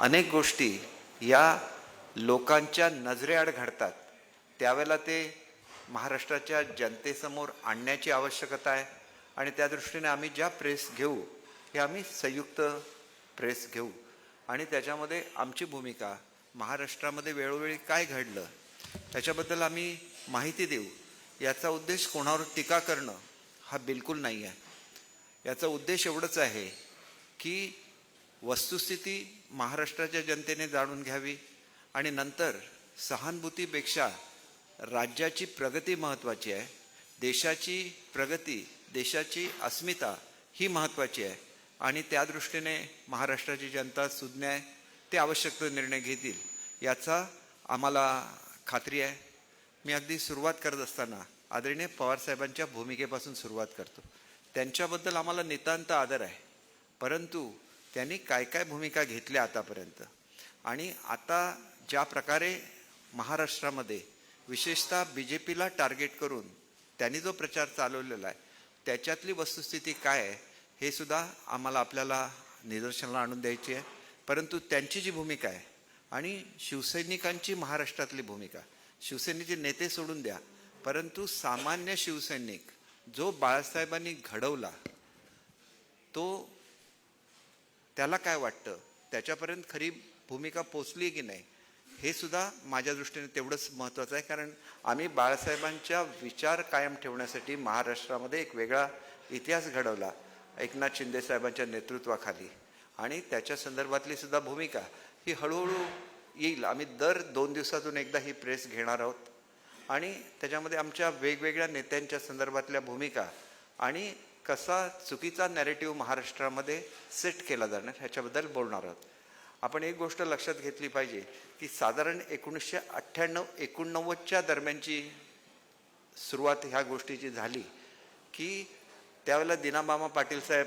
अनेक गोष्टी या लोकांच्या नजरेआड घडतात. त्यावेळेला ते महाराष्ट्राच्या जनतेसमोर आणण्याची आवश्यकता आहे आणि त्या दृष्टीने आम्ही ज्या प्रेस घेऊ हे आम्ही संयुक्त प्रेस घेऊ. आणि त्याच्यामध्ये आमची भूमिका महाराष्ट्रामध्ये वेळोवेळी काय घडलं त्याच्याबद्दल आम्ही माहिती देऊ. याचा उद्देश कोणावर टीका करणं हा बिलकुल नाही आहे. याचा उद्देश एवढंच आहे की वस्तुस्थिती महाराष्ट्राच्या जनतेने जाणून घ्यावी आणि नंतर सहानुभूतीपेक्षा राज्याची प्रगती महत्त्वाची आहे. देशाची प्रगती देशाची अस्मिता ही महत्त्वाची आहे आणि त्या दृष्टीने महाराष्ट्राची जनता सुज्ञ आहे ते आवश्यक तो निर्णय घेतील याचा आम्हाला खात्री आहे. मी अगदी सुरुवात करत असताना आदरणीय पवारसाहेबांच्या भूमिकेपासून सुरुवात करतो. त्यांच्याबद्दल आम्हाला नितांत आदर आहे. परंतु त्यांनी काय काय भूमिका घेतल्या आतापर्यंत? आणि आता ज्या प्रकारे महाराष्ट्रामध्ये विशेषतः बी जे पीला टार्गेट करून त्यांनी जो प्रचार चालवलेला आहे त्याच्यातली वस्तुस्थिती काय आहे हे सुद्धा आम्हाला आपल्याला निदर्शनाला आणून द्यायची आहे. परंतु त्यांची जी भूमिका आहे आणि शिवसैनिकांची महाराष्ट्रातली भूमिका शिवसेनेचे नेते सोडून द्या परंतु सामान्य शिवसैनिक जो बाळासाहेबांनी घडवला तो त्याला काय वाटतं? त्याच्यापर्यंत खरी भूमिका पोचली की नाही? हे सुद्धा माझ्या दृष्टीने तेवढंच महत्त्वाचं आहे. कारण आम्ही बाळासाहेबांच्या विचार कायम ठेवण्यासाठी महाराष्ट्रामध्ये एक वेगळा इतिहास घडवला एकनाथ शिंदे साहेबांच्या नेतृत्वाखाली. आणि त्याच्या संदर्भातली सुद्धा भूमिका ही हळूहळू येईल. आम्ही दर दोन दिवसातून एकदा ही प्रेस घेणार आहोत. आणि त्याच्यामध्ये आमच्या वेगवेगळ्या नेत्यांच्या संदर्भातल्या भूमिका आणि कसा चुकीचा नॅरेटिव्ह महाराष्ट्रामध्ये सेट केला जाणार ह्याच्याबद्दल बोलणार आहोत. आपण एक गोष्ट लक्षात घेतली पाहिजे की साधारण एकोणीसशे अठ्ठ्याण्णव एकोणनव्वदच्या दरम्यानची सुरुवात ह्या गोष्टीची झाली की त्यावेळेला दिनामामा पाटील साहेब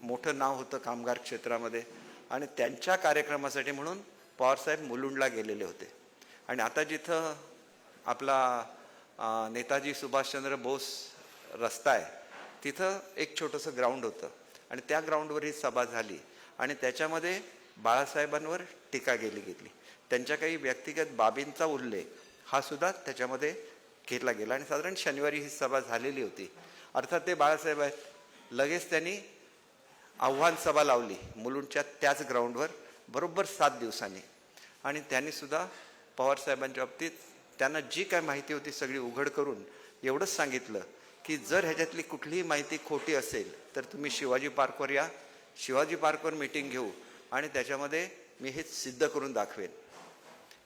मोठं नाव होतं कामगार क्षेत्रामध्ये आणि त्यांच्या कार्यक्रमासाठी म्हणून पवारसाहेब मुलुंडला गेलेले होते. आणि आता जिथं आपला नेताजी सुभाषचंद्र बोस रस्ता आहे तिथं एक छोटंसं ग्राउंड होतं. आणि त्या ग्राउंडवर ही सभा झाली. आणि त्याच्यामध्ये बाळासाहेबांवर टीका केली गेली. त्यांच्या काही व्यक्तिगत बाबींचा उल्लेख हा सुद्धा त्याच्यामध्ये घेतला गेला. आणि साधारण शनिवारी ही सभा झालेली होती. अर्थात ते बाळासाहेब आहेत. लगेच त्यांनी आव्हान सभा लावली. मुलुंडच्या त्याच ग्राउंडवर बरोबर सात दिवसांनी. आणि त्यांनी सुद्धा पवारसाहेबांच्या बाबतीत त्यांना जी काय माहिती होती सगळी उघड करून एवढंच सांगितलं. की जर ह्याच्यातली कुठलीही माहिती खोटी असेल तर तुम्ही शिवाजी पार्कवर या. शिवाजी पार्कवर मीटिंग घेऊ आणि त्याच्यामध्ये मी हे सिद्ध करून दाखवेन.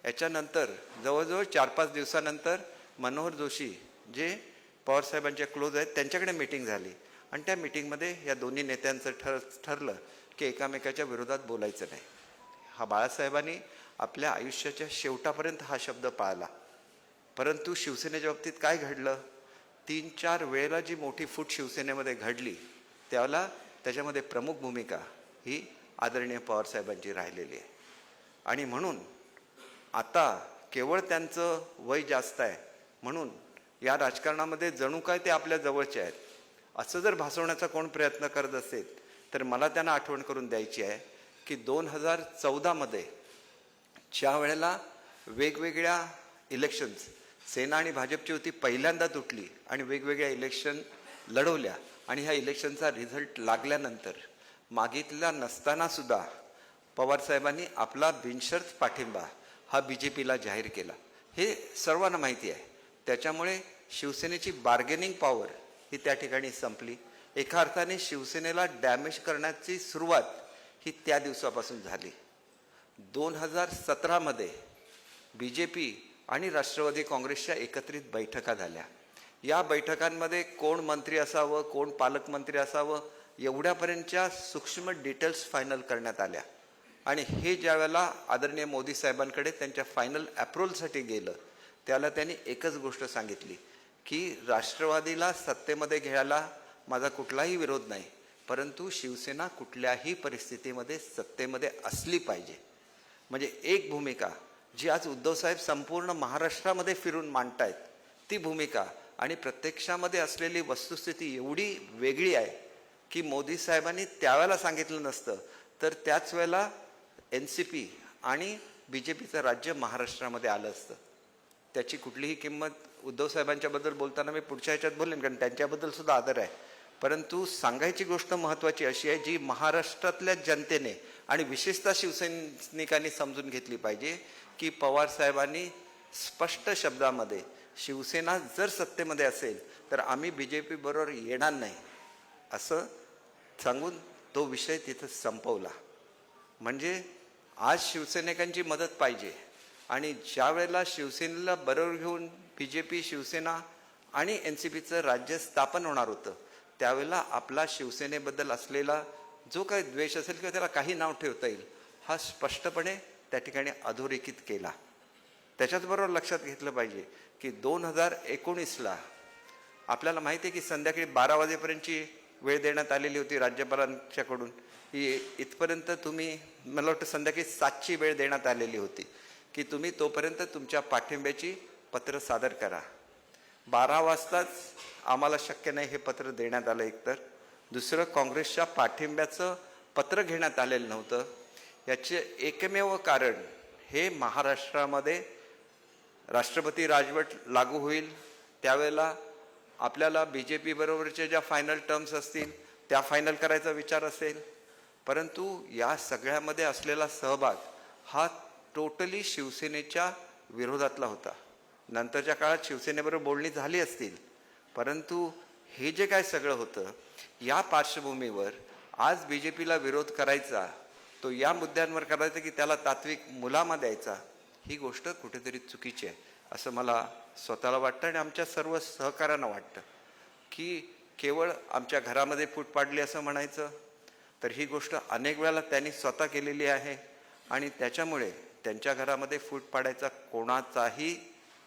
याच्यानंतर जवळजवळ चार पाच दिवसानंतर मनोहर जोशी जे पवारसाहेबांच्या क्लोज आहेत त्यांच्याकडे मीटिंग झाली. आणि त्या मीटिंगमध्ये या दोन्ही नेत्यांचं ठर ठरलं की एकामेकाच्या विरोधात बोलायचं नाही. हा बाळासाहेबांनी आपल्या आयुष्याच्या शेवटापर्यंत हा शब्द पाळला. परंतु शिवसेनेच्या बाबतीत काय घडलं? तीन चार वेळेला जी मोठी फूट शिवसेनेमध्ये घडली त्याला त्याच्यामध्ये प्रमुख भूमिका ही आदरणीय पवारसाहेबांची राहिलेली आहे. आणि म्हणून आता केवळ त्यांचं वय जास्त आहे म्हणून या राजकारणामध्ये जणू काय ते आपल्या जवळचे आहेत. असं जर भासवण्याचा कोण प्रयत्न करत असेल तर मला त्यांना आठवण करून द्यायची आहे की दोन हजार चौदामध्ये ज्या वेळेला वेगवेगळ्या इलेक्शन्स सेना आणि भाजपची होती पहिल्यांदा तुटली आणि वेगवेगळ्या इलेक्शन लढवल्या. आणि ह्या इलेक्शनचा रिझल्ट लागल्यानंतर मागितला नसताना सुद्धा पवारसाहेबांनी आपला बिनशर्त पाठिंबा हा बी जे पीला जाहीर केला. हे सर्वांना माहिती आहे. त्याच्यामुळे शिवसेनेची बार्गेनिंग पॉवर ही त्या ठिकाणी संपली. एका अर्थाने शिवसेनेला डॅमेज करण्याची सुरुवात ही त्या दिवसापासून झाली. दोन हजार सतरामध्ये बी जे पी आणि राष्ट्रवादी काँग्रेसच्या एकत्रित बैठका झाल्या. या बैठकांमध्ये कोण मंत्री असावं कोण पालकमंत्री असावं एवढ्यापर्यंतच्या सूक्ष्म डिटेल्स फायनल करण्यात आल्या. आणि हे ज्यावेळेला आदरणीय मोदी साहेबांकडे त्यांच्या फायनल अप्रुव्हलसाठी गेलं त्याला त्यांनी एकच गोष्ट सांगितली की राष्ट्रवादीला सत्तेमध्ये घ्यायला माझा कुठलाही विरोध नाही परंतु शिवसेना कुठल्याही परिस्थितीमध्ये सत्तेमध्ये असली पाहिजे. म्हणजे एक भूमिका जी आज उद्धवसाहेब संपूर्ण महाराष्ट्रामध्ये फिरून मांडतायत ती भूमिका आणि प्रत्यक्षामध्ये असलेली वस्तुस्थिती एवढी वेगळी आहे की मोदी साहेबांनी त्यावेळेला सांगितलं नसतं तर त्याच वेळेला एन सी पी आणि बी जे पीचं राज्य महाराष्ट्रामध्ये आलं असतं. त्याची कुठलीही किंमत उद्धव साहेबांच्याबद्दल बोलताना मी पुढच्या ह्याच्यात बोलेन कारण त्यांच्याबद्दल सुद्धा आदर आहे. परंतु सांगायची गोष्ट महत्त्वाची अशी आहे जी महाराष्ट्रातल्या जनतेने आणि विशेषतः शिवसैनिकांनी समजून घेतली पाहिजे की पवार साहेबांनी स्पष्ट शब्दामध्ये शिवसेना जर सत्तेमध्ये असेल तर आम्ही बी जे पी बरोबर येणार नाही असं सांगून तो विषय तिथं संपवला. म्हणजे आज शिवसैनिकांची मदत पाहिजे आणि ज्या वेळेला शिवसेनेला बरोबर घेऊन बी जे पी शिवसेना आणि एन सी पीचं राज्य स्थापन होणार होतं त्यावेळेला आपला शिवसेनेबद्दल असलेला जो काही द्वेष असेल किंवा त्याला काही नाव ठेवता येईल हा स्पष्टपणे त्या ठिकाणी अधोरेखित केला. त्याच्याचबरोबर लक्षात घेतलं पाहिजे की दोन हजार एकोणीसला आपल्याला माहिती आहे की संध्याकाळी बारा वाजेपर्यंतची वेळ देण्यात आलेली होती राज्यपालांच्याकडून. ही इथपर्यंत तुम्ही मला वाटतं संध्याकाळी सातची वेळ देण्यात आलेली होती की तुम्ही तोपर्यंत तुमच्या पाठिंब्याची पत्र सादर करा. बारा वाजताच आम्हाला शक्य नाही हे पत्र देण्यात आलं एकतर. दुसरं काँग्रेसच्या पाठिंब्याचं पत्र घेण्यात आलेलं नव्हतं. याचे एकमेव कारण हे महाराष्ट्रामध्ये राष्ट्रपती राजवट लागू होईल. त्यावेळेला आपल्याला बी जे पी बरोबरच्या ज्या फायनल टर्म्स असतील त्या फायनल करायचा विचार असेल. परंतु या सगळ्यामध्ये असलेला सहभाग हा टोटली शिवसेनेच्या विरोधातला होता. नंतरच्या काळात शिवसेनेबरोबर बोलणी झाली असतील. परंतु हे जे काय सगळं होतं या पार्श्वभूमीवर आज बी जे पीला विरोध करायचा तो या मुद्द्यांवर करायचा की त्याला तात्विक मुलामा द्यायचा ही गोष्ट कुठेतरी चुकीची आहे असं मला स्वतःला वाटतं आणि आमच्या सर्व सहकाऱ्यांना वाटतं. की केवळ आमच्या घरामध्ये फूट पाडली असं म्हणायचं तर ही गोष्ट अनेक वेळेला त्यांनी स्वतः केलेली आहे आणि त्याच्यामुळे त्यांच्या घरामध्ये फूट पाडायचा कोणाचाही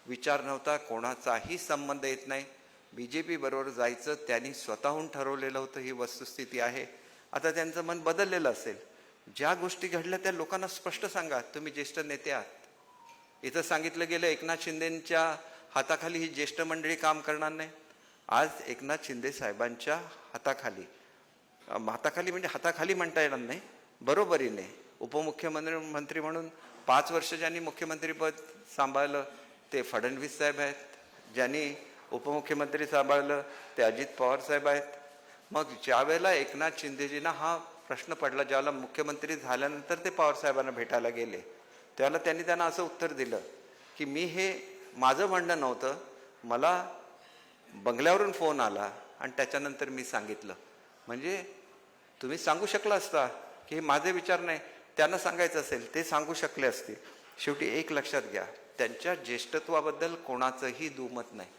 विचार नव्हता कोणाचाही संबंध येत नाही. बी जे पीबरोबर जायचं त्यांनी स्वतःहून ठरवलेलं होतं ही वस्तुस्थिती आहे. आता त्यांचं मन बदललेलं असेल. ज्या गोष्टी घडल्या त्या लोकांना स्पष्ट सांगा तुम्ही ज्येष्ठ नेते आहात. इथं सांगितलं गेलं एकनाथ शिंदेच्या हाताखाली ही ज्येष्ठ मंडळी काम करणार नाही. आज एकनाथ शिंदे साहेबांच्या हाताखाली हाताखाली म्हणजे हाताखाली म्हणता येणार नाही बरोबरीने उपमुख्यमंत्री मंत्री म्हणून पाच वर्ष ज्यांनी मुख्यमंत्रीपद सांभाळलं ते फडणवीस साहेब आहेत ज्यांनी उपमुख्यमंत्री सांभाळलं ते अजित पवार साहेब आहेत. मग ज्यावेळेला एकनाथ शिंदेजींना हा प्रश्न पडला ज्याला मुख्यमंत्री झाल्यानंतर ते पवार साहेबांना भेटायला गेले त्याला त्यांनी त्यांना असं उत्तर दिलं की मी हे माझं म्हणणं नव्हतं मला बंगल्यावरून फोन आला आणि त्याच्यानंतर मी सांगितलं. म्हणजे तुम्ही सांगू शकला असता की हे माझे विचार नाही त्यांना सांगायचं असेल ते सांगू शकले असते शेवटी एक लक्षात घ्या त्यांच्या ज्येष्ठत्वाबद्दल कोणाचंही दुमत नाही.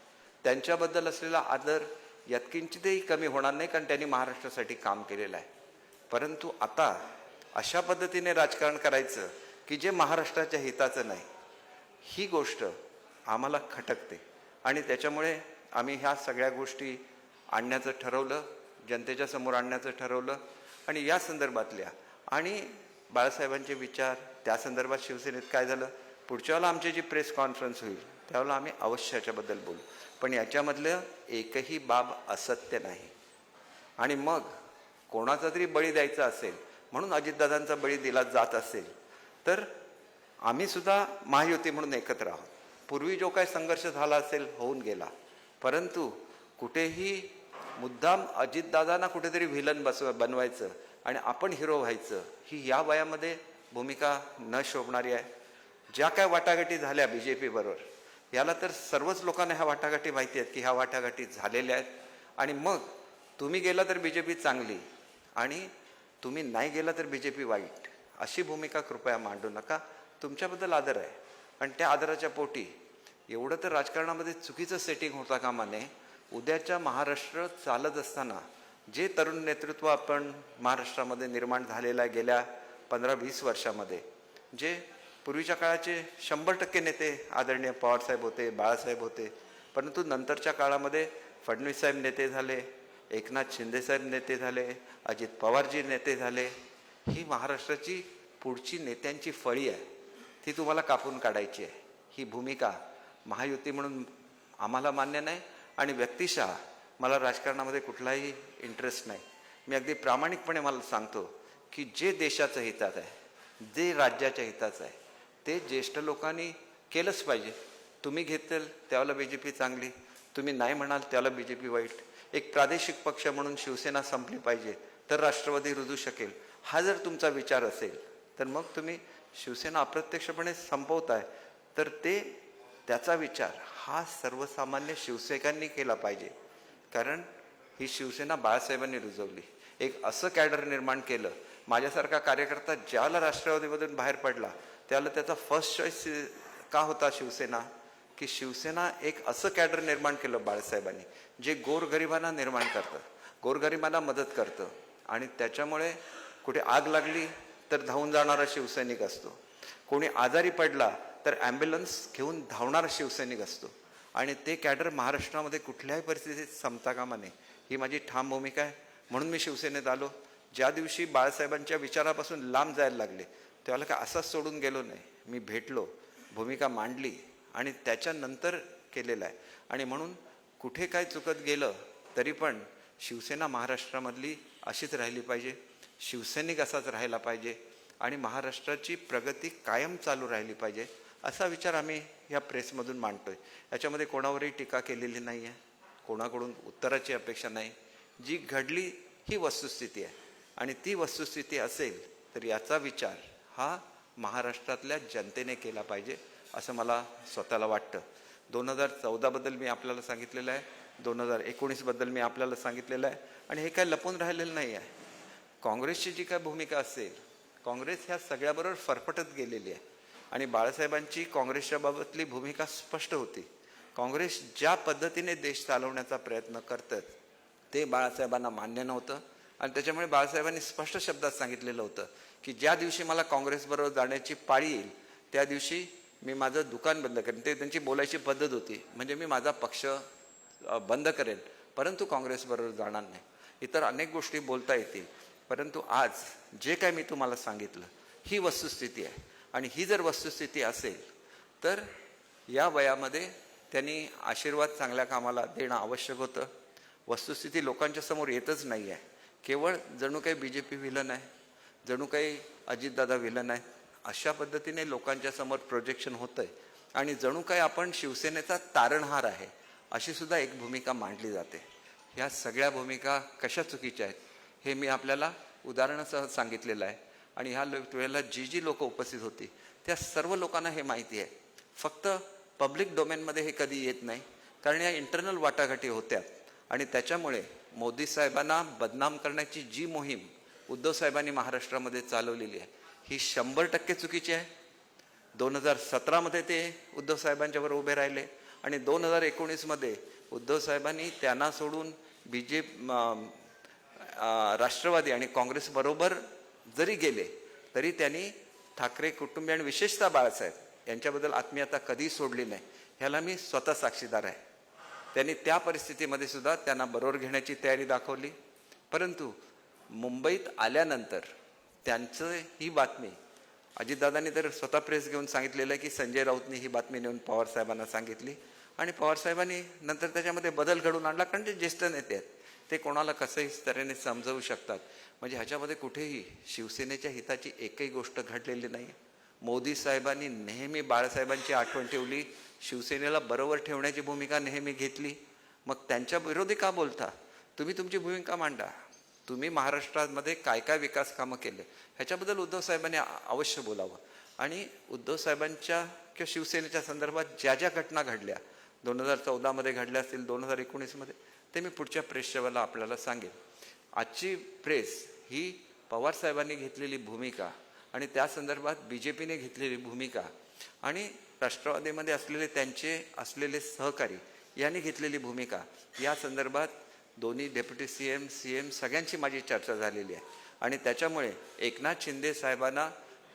त्यांच्याबद्दल असलेला आदर यत्किंचितही कमी होणार नाही कारण त्यांनी महाराष्ट्रासाठी काम केलेलं आहे. परंतु आता अशा पद्धतीने राजकारण करायचं की जे महाराष्ट्राच्या हिताचं नाही ही गोष्ट आम्हाला खटकते. आणि त्याच्यामुळे आम्ही ह्या सगळ्या गोष्टी आणण्याचं ठरवलं जनतेच्या समोर आणण्याचं ठरवलं. आणि या संदर्भातल्या आणि बाळासाहेबांचे विचार त्या संदर्भात शिवसेनेत काय झालं? पुढच्या वेळेला आमची जी प्रेस कॉन्फरन्स होईल त्यावेळेला आम्ही अवश्य याच्याबद्दल बोलू. पण याच्यामधलं एकही बाब असत्य नाही. आणि मग कोणाचा तरी बळी द्यायचा असेल म्हणून अजितदादांचा बळी दिला जात असेल तर आम्हीसुद्धा महायुती म्हणून एकत्र आहोत. पूर्वी जो काही संघर्ष झाला असेल होऊन गेला. परंतु कुठेही मुद्दाम अजितदादांना कुठेतरी व्हिलन बसव बनवायचं आणि आपण हिरो व्हायचं ही या वयामध्ये भूमिका न शोभणारी आहे. ज्या काय वाटाघाटी झाल्या बी जे पी बरोबर याला तर सर्वच लोकांना ह्या वाटाघाटी माहिती आहेत की ह्या वाटाघाटी झालेल्या आहेत. आणि मग तुम्ही गेला तर बी जे पी चांगली आणि तुम्ही नाही गेला तर बी जे पी वाईट. अशी भूमिका कृपया मांडू नका. तुमच्याबद्दल आदर आहे. आणि त्या आदराच्या पोटी एवढं तर राजकारणामध्ये चुकीचं सेटिंग होता कामा नये. उद्याच्या महाराष्ट्र चालत असताना जे तरुण नेतृत्व आपण महाराष्ट्रामध्ये निर्माण झालेलं आहे गेल्या पंधरा वीस वर्षामध्ये जे पूर्वीच्या काळाचे शंभर टक्के नेते आदरणीय पवारसाहेब होते बाळासाहेब होते. परंतु नंतरच्या काळामध्ये फडणवीस साहेब नेते झाले एकनाथ शिंदेसाहेब नेते झाले अजित पवारजी नेते झाले. ही महाराष्ट्राची पुढची नेत्यांची फळी आहे. ती तुम्हाला कापून काढायची आहे. ही भूमिका महायुती म्हणून आम्हाला मान्य नाही आणि व्यक्तिशः मला राजकारणामध्ये कुठलाही इंटरेस्ट नाही. मी अगदी प्रामाणिकपणे मला सांगतो की जे देशाचं हितात आहे जे राज्याच्या हिताचं आहे ते ज्येष्ठ लोकांनी केलंच पाहिजे. तुम्ही घेतल त्याला बी जे पी चांगली. तुम्ही नाही म्हणाल त्याला बी जे पी वाईट. एक प्रादेशिक पक्ष म्हणून शिवसेना संपली पाहिजे तर राष्ट्रवादी रुजू शकेल. हा जर तुमचा विचार असेल तर मग तुम्ही शिवसेना अप्रत्यक्षपणे संपवताय. तर ते त्याचा विचार हा सर्वसामान्य शिवसेकांनी केला पाहिजे. कारण ही शिवसेना बाळासाहेबांनी रुजवली. एक असं कॅडर निर्माण केलं. माझ्यासारखा कार्यकर्ता ज्याला राष्ट्रवादीमधून बाहेर पडला त्याला त्याचा फर्स्ट चॉईस का होता शिवसेना? की शिवसेना एक असं कॅडर निर्माण केलं बाळासाहेबांनी जे गोरगरिबांना निर्माण करतं गोरगरिबांना मदत करतं. आणि त्याच्यामुळे कुठे आग लागली तर धावून जाणारा शिवसैनिक असतो. कोणी आजारी पडला तर ॲम्ब्युलन्स घेऊन धावणारा शिवसैनिक असतो. आणि ते कॅडर महाराष्ट्रामध्ये कुठल्याही परिस्थितीत संपता कामा नये. ही माझी ठाम भूमिका आहे. म्हणून मी शिवसेनेत आलो. ज्या दिवशी बाळासाहेबांच्या विचारापासून लांब जायला लागले त्याला काय असाच सोडून गेलो नाही. मी भेटलो भूमिका मांडली आणि त्याच्यानंतर केलेलं आहे. आणि म्हणून कुठे काय चुकत गेलं तरी पण शिवसेना महाराष्ट्रामधली अशीच राहिली पाहिजे. शिवसैनिक असाच राहिला पाहिजे आणि महाराष्ट्राची प्रगती कायम चालू राहिली पाहिजे असा विचार आम्ही या प्रेसमधून मांडतोय. याच्यामध्ये कोणावरही टीका केलेली नाही आहे. कोणाकडून उत्तराची अपेक्षा नाही. जी घडली ही वस्तुस्थिती आहे. आणि ती वस्तुस्थिती असेल तर याचा विचार हा महाराष्ट्रातल्या जनतेने केला पाहिजे असं मला स्वतःला वाटतं. दोन हजार चौदाबद्दल मी आपल्याला सांगितलेलं आहे दोन हजार एकोणीसबद्दल मी आपल्याला सांगितलेलं आहे आणि हे काय लपून राहिलेलं नाही आहे. काँग्रेसची जी काय भूमिका असेल काँग्रेस ह्या सगळ्याबरोबर फरफटत गेलेली आहे. आणि बाळासाहेबांची काँग्रेसच्या बाबतली भूमिका स्पष्ट होती. काँग्रेस ज्या पद्धतीने देश चालवण्याचा प्रयत्न करतात ते बाळासाहेबांना मान्य नव्हतं. आणि त्याच्यामुळे बाळासाहेबांनी स्पष्ट शब्दात सांगितलेलं होतं की ज्या दिवशी मला काँग्रेसबरोबर जाण्याची पाळी येईल त्या दिवशी मी माझं दुकान बंद करेन. ते त्यांची बोलायची पद्धत होती. म्हणजे मी माझा पक्ष बंद करेन. परंतु काँग्रेसबरोबर जाणार नाही. इतर अनेक गोष्टी बोलता येतील. परंतु आज जे काय मी तुम्हाला सांगितलं ही वस्तुस्थिती आहे. आणि ही जर वस्तुस्थिती असेल तर या वयामध्ये त्यांनी आशीर्वाद चांगल्या कामाला देणं आवश्यक होतं. वस्तुस्थिती लोकांच्या समोर येतच नाही आहे केवळ जणू काही बी जे पी विलन आहे जणू काही अजितदादा विलन आहे अशा पद्धतीने लोकांच्या समोर प्रोजेक्शन आहे आणि जणू काही आपण शिवसेनेचा तारणहार आहे अशी सुद्धा एक भूमिका मांडली जाते. ह्या सगळ्या भूमिका कशा चुकीच्या आहेत हे मी आपल्याला उदाहरणासह सांगितलेलं आहे. आणि ह्या वेळेला जी जी लोकं उपस्थित होती त्या सर्व लोकांना हे माहिती आहे. फक्त पब्लिक डोमेनमध्ये हे कधी येत नाही कारण या इंटरनल वाटाघाटी होत्या. आणि त्याच्यामुळे मोदी साहेबांना बदनाम करण्याची जी मोहीम उद्धव साहेबांनी महाराष्ट्रामध्ये चालवलेली आहे ही शंभर टक्के चुकीची आहे. दोन हजार सतरामध्ये ते उद्धव साहेबांच्यावर उभे राहिले आणि दोन हजार एकोणीसमध्ये उद्धव साहेबांनी त्यांना सोडून बी जे राष्ट्रवादी आणि काँग्रेसबरोबर जरी गेले तरी त्यांनी ठाकरे कुटुंबीय आणि विशेषतः बाळासाहेब यांच्याबद्दल आत्मीयता कधी सोडली नाही. ह्याला मी स्वतः साक्षीदार आहे. त्यांनी त्या परिस्थितीमध्ये सुद्धा त्यांना बरोबर घेण्याची तयारी दाखवली. परंतु मुंबईत आल्यानंतर त्यांचं ही बातमी अजितदादांनी तर स्वतः प्रेस घेऊन सांगितलेलं आहे की संजय राऊतने ही बातमी नेऊन पवार साहेबांना सांगितली आणि पवारसाहेबांनी नंतर त्याच्यामध्ये बदल घडून आणला कारण ते ज्येष्ठ नेते आहेत ते कोणाला कसंही तऱ्हेने समजवू शकतात? म्हणजे ह्याच्यामध्ये कुठेही शिवसेनेच्या हिताची एकही गोष्ट घडलेली नाही. मोदी साहेबांनी नेहमी बाळासाहेबांची आठवण ठेवली शिवसेनेला बरोबर ठेवण्याची भूमिका नेहमी घेतली. मग त्यांच्या विरोधी का बोलता? तुम्ही तुमची भूमिका मांडा. तुम्ही महाराष्ट्रामध्ये काय काय विकास कामं केले? ह्याच्याबद्दल उद्धव साहेबांनी अवश्य बोलावं. आणि उद्धव साहेबांच्या किंवा शिवसेनेच्या संदर्भात ज्या ज्या घटना घडल्या दोन हजार चौदामध्ये घडल्या असतील दोन हजार एकोणीसमध्ये ते मी पुढच्या प्रेसच्या आपल्याला सांगेन. आजची प्रेस ही पवार साहेबांनी घेतलेली भूमिका आणि त्या संदर्भात बी जे पीने घेतलेली भूमिका आणि राष्ट्रवादीमध्ये असलेले त्यांचे असलेले सहकारी यांनी घेतलेली भूमिका या संदर्भात दोन्ही deputy C M C M सगळ्यांची माझी चर्चा झालेली आहे. आणि त्याच्यामुळे एकनाथ शिंदे साहेबांना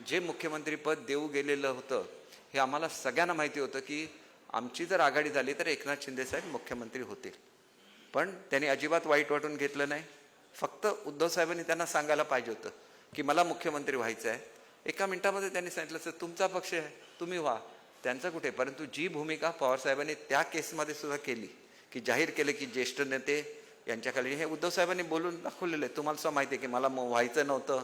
जे मुख्यमंत्रीपद देऊ गेलेलं होतं हे आम्हाला सगळ्यांना माहिती होतं की आमची जर आघाडी झाली तर एकनाथ शिंदे साहेब मुख्यमंत्री होतील. पण त्यांनी अजिबात वाईट वाटून घेतलं नाही. फक्त उद्धव साहेबांनी त्यांना सांगायला पाहिजे होतं की मला मुख्यमंत्री व्हायचं आहे एका मिनिटामध्ये त्यांनी सांगितलं सर तुमचा पक्ष आहे तुम्ही व्हा. त्यांचं कुठे? परंतु जी भूमिका पवार साहेबांनी त्या केसमध्ये सुद्धा केली की जाहीर केलं की ज्येष्ठ नेते यांच्याखाली हे उद्धवसाहेबांनी बोलून दाखवलेलं आहे. तुम्हाला सुद्धा माहिती आहे की मला व्हायचं नव्हतं.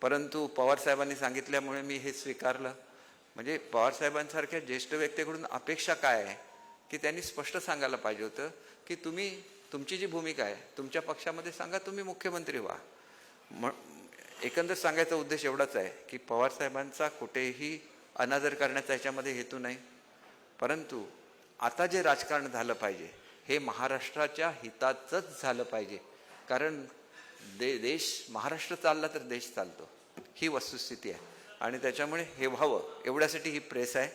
परंतु पवारसाहेबांनी सांगितल्यामुळे मी हे स्वीकारलं. म्हणजे पवारसाहेबांसारख्या ज्येष्ठ व्यक्तीकडून अपेक्षा काय आहे की त्यांनी स्पष्ट सांगायला पाहिजे होतं की तुम्ही तुमची जी भूमिका आहे तुमच्या पक्षामध्ये सांगा तुम्ही मुख्यमंत्री व्हा. म एकंदर सांगायचा उद्देश एवढाच आहे की पवारसाहेबांचा कुठेही अनादर करण्याचा याच्यामध्ये हेतू नाही. परंतु आता जे राजकारण झालं पाहिजे हे महाराष्ट्राच्या हिताचंच झालं पाहिजे. कारण दे देश महाराष्ट्र चालला तर देश चालतो. ही वस्तुस्थिती आहे. आणि त्याच्यामुळे हे व्हावं एवढ्यासाठी ही प्रेस आहे.